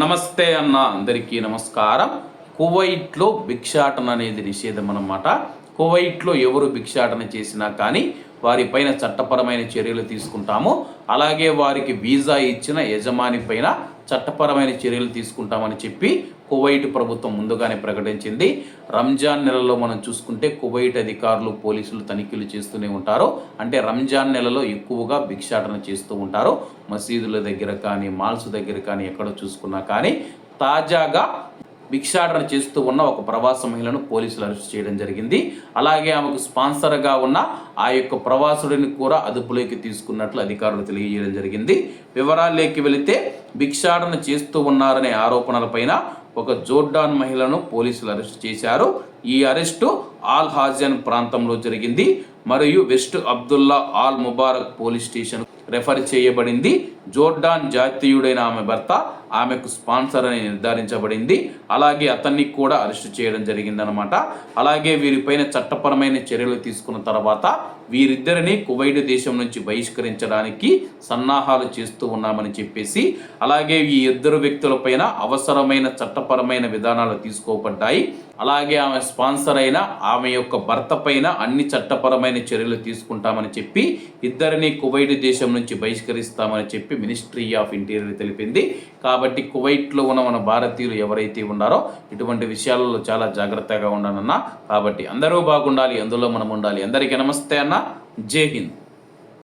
నమస్తే అన్న అందరికీ నమస్కారం. కువైట్లో భిక్షాటన అనేది నిషేధం అన్నమాట. కువైట్లో ఎవరు భిక్షాటన చేసినా కానీ వారిపైన చట్టపరమైన చర్యలు తీసుకుంటాము. అలాగే వారికి వీసా ఇచ్చిన యజమాని పైన చట్టపరమైన చర్యలు తీసుకుంటామని చెప్పి కువైట్ ప్రభుత్వం ముందుగానే ప్రకటించింది. రంజాన్ నెలలో మనం చూసుకుంటే కువైట్ అధికారులు పోలీసులు తనిఖీలు చేస్తూనే ఉంటారు. అంటే రంజాన్ నెలలో ఎక్కువగా భిక్షాటన చేస్తూ ఉంటారు. మసీదుల దగ్గర కానీ మాల్స్ దగ్గర కానీ ఎక్కడ చూసుకున్నా కానీ తాజాగా భిక్షాటన చేస్తూ ఉన్న ఒక ప్రవాస మహిళను పోలీసులు అరెస్ట్ చేయడం జరిగింది. అలాగే ఆమెకు స్పాన్సర్గా ఉన్న ఆ యొక్క ప్రవాసుడిని కూడా అదుపులోకి తీసుకున్నట్లు అధికారులు తెలియజేయడం జరిగింది. వివరాల్లోకి వెళితే భిక్షాటన చేస్తూ ఉన్నారనే ఆరోపణలపైన ఒక జోర్డాన్ మహిళను పోలీసులు అరెస్ట్ చేశారు. ఈ అరెస్టు ఆల్ హాజన్ ప్రాంతంలో జరిగింది. మరియు west Abdullah Al Mubarak police station refer చేయబడింది. జోర్డాన్ జాతీయుడైన ఆమె భర్త ఆమెకు స్పాన్సర్ అని నిర్ధారించబడింది. అలాగే అతన్ని కూడా అరెస్ట్ చేయడం జరిగిందనమాట అలాగే వీరిపైన చట్టపరమైన చర్యలు తీసుకున్న తర్వాత వీరిద్దరిని కువైట్ దేశం నుంచి బహిష్కరించడానికి సన్నాహాలు చేస్తూ ఉన్నామని చెప్పేసి అలాగే ఈ ఇద్దరు వ్యక్తులపైన అవసరమైన చట్టపరమైన విధానాలు తీసుకోబడ్డాయి. అలాగే ఆమె స్పాన్సర్ అయిన ఆమె యొక్క భర్త పైన అన్ని చట్టపరమైన చర్యలు తీసుకుంటామని చెప్పి ఇద్దరిని కువైట్ దేశం నుంచి బహిష్కరిస్తామని చెప్పి మినిస్ట్రీ ఆఫ్ ఇంటీరియర్ తెలిపింది. కాబట్టి కువైట్లో ఉన్న మన భారతీయులు ఎవరైతే ఉన్నారో ఇటువంటి విషయాలలో చాలా జాగ్రత్తగా ఉండాలన్నా. కాబట్టి అందరూ బాగుండాలి అందులో మనం ఉండాలి. అందరికీ నమస్తే అన్న. జై హింద్.